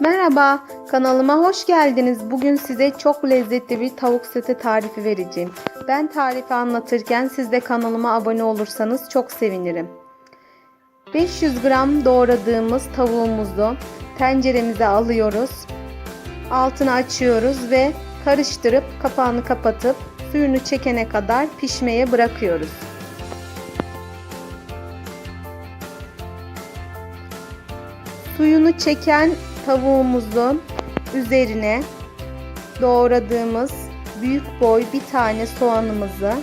Merhaba, kanalıma hoş geldiniz. Bugün size çok lezzetli bir tavuk sote tarifi vereceğim. Ben tarifi anlatırken siz de kanalıma abone olursanız çok sevinirim. 500 gram doğradığımız tavuğumuzu tenceremize alıyoruz. Altını açıyoruz ve karıştırıp kapağını kapatıp suyunu çekene kadar pişmeye bırakıyoruz. Suyunu çeken tavuğumuzun üzerine doğradığımız büyük boy bir tane soğanımızı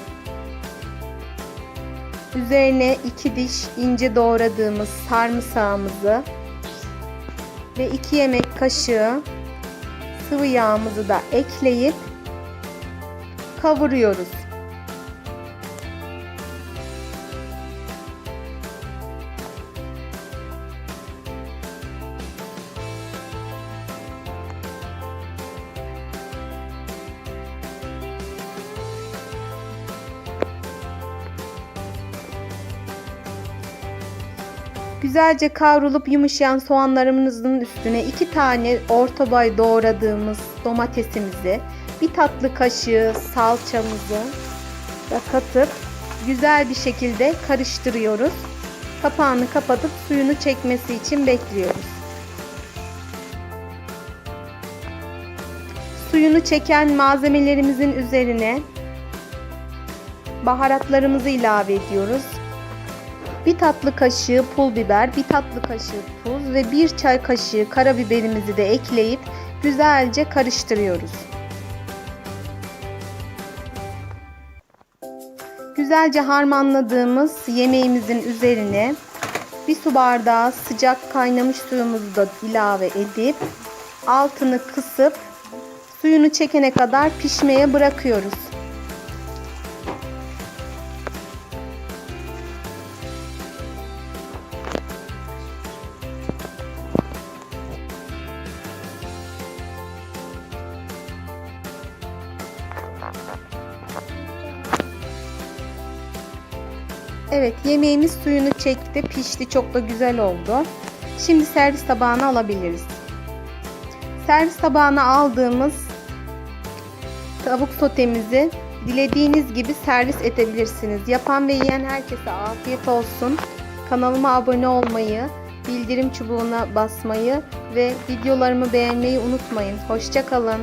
üzerine iki diş ince doğradığımız sarımsağımızı ve iki yemek kaşığı sıvı yağımızı da ekleyip kavuruyoruz. Güzelce kavrulup yumuşayan soğanlarımızın üstüne iki tane orta boy doğradığımız domatesimizi, bir tatlı kaşığı salçamızı da katıp güzel bir şekilde karıştırıyoruz. Kapağını kapatıp suyunu çekmesi için bekliyoruz. Suyunu çeken malzemelerimizin üzerine baharatlarımızı ilave ediyoruz. Bir tatlı kaşığı pul biber, bir tatlı kaşığı tuz ve bir çay kaşığı karabiberimizi de ekleyip güzelce karıştırıyoruz. Güzelce harmanladığımız yemeğimizin üzerine bir su bardağı sıcak kaynamış suyumuzu da ilave edip altını kısıp suyunu çekene kadar pişmeye bırakıyoruz. Evet yemeğimiz suyunu çekti pişti çok da güzel oldu. Şimdi servis tabağına alabiliriz. Servis tabağına aldığımız tavuk sotemizi dilediğiniz gibi servis edebilirsiniz. Yapan ve yiyen herkese afiyet olsun. Kanalıma abone olmayı, bildirim çubuğuna basmayı ve videolarımı beğenmeyi unutmayın. Hoşçakalın.